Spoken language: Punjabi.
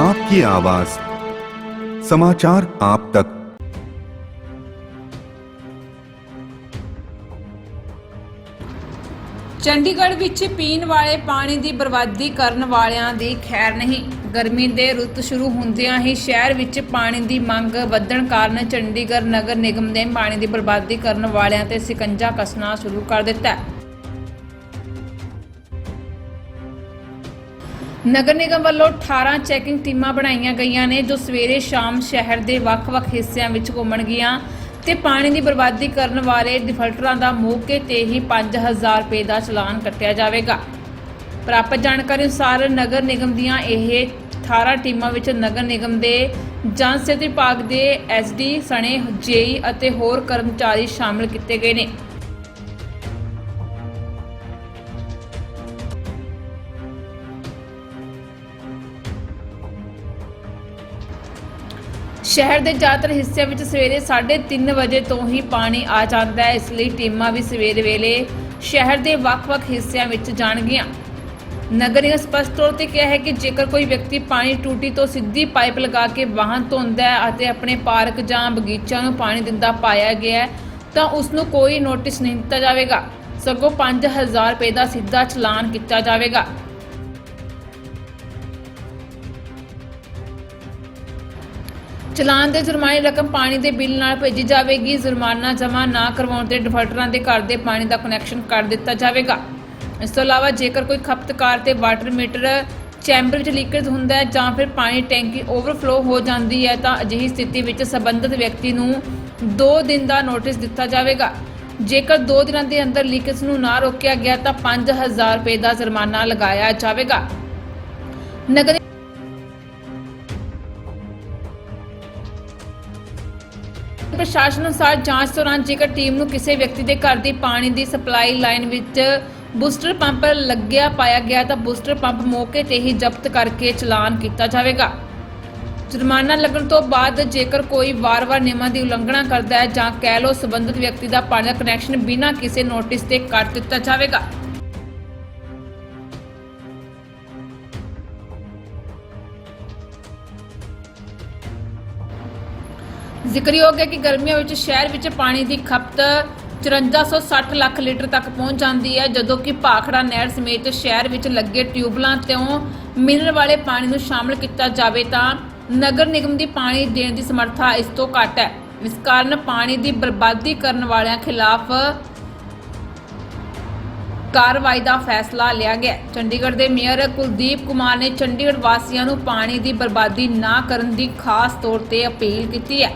आपकी आवाज समाचार आप तक ਚੰਡੀਗੜ੍ਹ ਵਿੱਚ ਪੀਣ ਵਾਲੇ ਪਾਣੀ ਦੀ ਬਰਬਾਦੀ ਕਰਨ ਵਾਲਿਆਂ ਦੀ ਖੈਰ ਨਹੀਂ ਗਰਮੀ ਦੇ ਰੁੱਤ ਸ਼ੁਰੂ ਹੁੰਦਿਆਂ ਹੀ ਸ਼ਹਿਰ ਵਿੱਚ ਪਾਣੀ ਦੀ ਮੰਗ ਵਧਣ ਕਾਰਨ ਚੰਡੀਗੜ੍ਹ ਨਗਰ ਨਿਗਮ ਨੇ ਪਾਣੀ ਦੀ ਬਰਬਾਦੀ ਕਰਨ ਵਾਲਿਆਂ ਤੇ ਸਿਕੰਜਾ ਕੱਸਣਾ ਸ਼ੁਰੂ ਕਰ ਦਿੱਤਾ ਹੈ ਨਗਰ ਨਿਗਮ ਵੱਲੋਂ 18 ਚੈਕਿੰਗ ਟੀਮਾਂ ਬਣਾਈਆਂ ਗਈਆਂ ਨੇ ਜੋ ਸਵੇਰੇ ਸ਼ਾਮ ਸ਼ਹਿਰ ਦੇ ਵੱਖ-ਵੱਖ ਹਿੱਸਿਆਂ ਵਿੱਚ ਘੁੰਮਣਗੀਆਂ ਤੇ ਪਾਣੀ ਦੀ ਬਰਬਾਦੀ ਕਰਨ ਵਾਲੇ ਡਿਫਾਲਟਰਾਂ ਦਾ ਮੌਕੇ ਤੇ ਹੀ 5000 ਰੁਪਏ ਦਾ ਚਲਾਨ ਕੱਟਿਆ ਜਾਵੇਗਾ। ਪ੍ਰਾਪਤ ਜਾਣਕਾਰੀ ਅਨੁਸਾਰ ਨਗਰ ਨਿਗਮ ਦੀਆਂ ਇਹ 18 ਟੀਮਾਂ ਵਿੱਚ ਨਗਰ ਨਿਗਮ ਦੇ ਜਨ ਸਿਹਤ ਵਿਭਾਗ ਦੇ ਐਸਡੀ ਸਣੇ, ਜੇਈ ਅਤੇ ਹੋਰ ਕਰਮਚਾਰੀ ਸ਼ਾਮਲ ਕੀਤੇ ਗਏ ਨੇ। ਸ਼ਹਿਰ ਦੇ ਜ਼ਿਆਦਾਤਰ ਹਿੱਸਿਆਂ ਵਿੱਚ ਸਵੇਰੇ 3:30 ਵਜੇ ਤੋਂ ਹੀ ਪਾਣੀ ਆ ਜਾਂਦਾ ਹੈ। ਇਸ ਲਈ ਟੀਮਾਂ ਵੀ ਸਵੇਰ ਵੇਲੇ ਸ਼ਹਿਰ ਦੇ ਵੱਖ-ਵੱਖ ਹਿੱਸਿਆਂ ਵਿੱਚ ਜਾਣਗੀਆਂ। ਨਗਰ ਨਿਗਮ ਸਪਸ਼ਟ ਤੌਰ ਤੇ ਕਿਹਾ ਹੈ ਕਿ ਜੇਕਰ ਕੋਈ ਵਿਅਕਤੀ ਪਾਣੀ ਟੂਟੀ ਤੋਂ ਸਿੱਧੀ ਪਾਈਪ ਲਗਾ ਕੇ ਵਾਹਨ ਧੋਂਦਾ ਹੈ ਅਤੇ ਆਪਣੇ ਪਾਰਕ ਜਾਂ ਬਗੀਚਿਆਂ ਨੂੰ ਪਾਣੀ ਦਿੰਦਾ ਪਾਇਆ ਗਿਆ ਹੈ, ਤਾਂ ਉਸ ਨੂੰ ਕੋਈ ਨੋਟਿਸ ਨਹੀਂ ਦਿੱਤਾ ਜਾਵੇਗਾ। ਸਗੋਂ 5000 ਰੁਪਏ ਦਾ ਸਿੱਧਾ ਚਲਾਨ ਕੀਤਾ ਜਾਵੇਗਾ। ਚਲਾਨ ਦੇ ਜੁਰਮਾਨੇ ਰਕਮ ਪਾਣੀ ਦੇ ਬਿੱਲ ਨਾਲ ਭੇਜੀ ਜਾਵੇਗੀ। ਜੁਰਮਾਨਾ ਜਮ੍ਹਾਂ ਨਾ ਕਰਵਾਉਣ ਤੇ ਡਿਫਾਲਟਰਾਂ ਦੇ ਘਰ ਦੇ ਪਾਣੀ ਦਾ ਕਨੈਕਸ਼ਨ ਕੱਟ ਦਿੱਤਾ ਜਾਵੇਗਾ। ਇਸ ਤੋਂ ਇਲਾਵਾ ਜੇਕਰ ਕੋਈ ਖਪਤਕਾਰ ਤੇ ਵਾਟਰ ਮੀਟਰ ਚੈਂਬਰ ਵਿੱਚ ਲੀਕੇਜ ਹੁੰਦਾ ਹੈ ਜਾਂ ਫਿਰ ਪਾਣੀ ਟੈਂਕੀ ਓਵਰਫਲੋ ਹੋ ਜਾਂਦੀ ਹੈ ਤਾਂ ਅਜਿਹੀ ਸਥਿਤੀ ਵਿੱਚ ਸੰਬੰਧਿਤ ਵਿਅਕਤੀ ਨੂੰ 2 ਦਿਨ ਦਾ ਨੋਟਿਸ ਦਿੱਤਾ ਜਾਵੇਗਾ। ਜੇਕਰ 2 ਦਿਨਾਂ ਦੇ ਅੰਦਰ ਲੀਕੇਜ ਨੂੰ ਨਾ ਰੋਕਿਆ ਗਿਆ ਤਾਂ 5000 ਰੁਪਏ ਦਾ ਜੁਰਮਾਨਾ ਲਗਾਇਆ ਜਾਵੇਗਾ। ਨਗਰ ਪ੍ਰਸ਼ਾਸਨ ਅਨੁਸਾਰ ਜਾਂਚ ਦੌਰਾਨ ਜੇਕਰ ਟੀਮ ਨੂੰ ਕਿਸੇ ਵਿਅਕਤੀ ਦੇ ਘਰ ਦੀ ਪਾਣੀ ਦੀ ਸਪਲਾਈ ਲਾਈਨ ਵਿੱਚ ਬੂਸਟਰ ਪੰਪ ਲੱਗਿਆ ਪਾਇਆ ਗਿਆ ਤਾਂ ਬੂਸਟਰ ਪੰਪ ਮੌਕੇ ਤੇ ਹੀ ਜ਼ਬਤ ਕਰਕੇ ਚਲਾਨ ਕੀਤਾ ਜਾਵੇਗਾ। ਜੁਰਮਾਨਾ ਲੱਗਣ ਤੋਂ ਬਾਅਦ ਜੇਕਰ ਕੋਈ ਵਾਰ-ਵਾਰ ਨਿਯਮਾਂ ਦੀ ਉਲੰਘਣਾ ਕਰਦਾ ਹੈ ਜਾਂ ਕਹਿ ਲੋ ਸੰਬੰਧਿਤ ਵਿਅਕਤੀ ਦਾ ਪਾਣੀ ਦਾ ਕਨੈਕਸ਼ਨ ਬਿਨਾਂ ਕਿਸੇ ਨੋਟਿਸ 'ਤੇ ਕੱਟ ਦਿੱਤਾ ਜਾਵੇਗਾ। ਜ਼ਿਕਰਯੋਗ ਹੈ ਕਿ ਗਰਮੀਆਂ ਵਿੱਚ ਸ਼ਹਿਰ ਵਿੱਚ ਪਾਣੀ ਦੀ ਖਪਤ 5460 ਲੱਖ ਲੀਟਰ ਤੱਕ ਪਹੁੰਚ ਜਾਂਦੀ ਹੈ, ਜਦੋਂ ਕਿ ਭਾਖੜਾ ਨਹਿਰ ਸਮੇਤ ਸ਼ਹਿਰ ਵਿੱਚ ਲੱਗੇ ਟਿਊਬਲਾਂ ਤੋਂ ਮਿਨਰਲ ਵਾਲੇ ਪਾਣੀ ਨੂੰ ਸ਼ਾਮਲ ਕੀਤਾ ਜਾਵੇ ਤਾਂ ਨਗਰ ਨਿਗਮ ਦੀ ਪਾਣੀ ਦੇਣ ਦੀ ਸਮਰੱਥਾ ਇਸ ਤੋਂ ਘੱਟ ਹੈ। ਇਸ ਕਾਰਨ ਪਾਣੀ ਦੀ ਬਰਬਾਦੀ ਕਰਨ ਵਾਲਿਆਂ ਖਿਲਾਫ ਕਾਰਵਾਈ ਦਾ ਫੈਸਲਾ ਲਿਆ ਗਿਆ ਚੰਡੀਗੜ੍ਹ ਦੇ ਮੇਅਰ ਕੁਲਦੀਪ ਕੁਮਾਰ ਨੇ ਚੰਡੀਗੜ੍ਹ ਵਾਸੀਆਂ ਨੂੰ ਪਾਣੀ ਦੀ ਬਰਬਾਦੀ ਨਾ ਕਰਨ ਦੀ ਖਾਸ ਤੌਰ ਤੇ ਅਪੀਲ ਕੀਤੀ ਹੈ।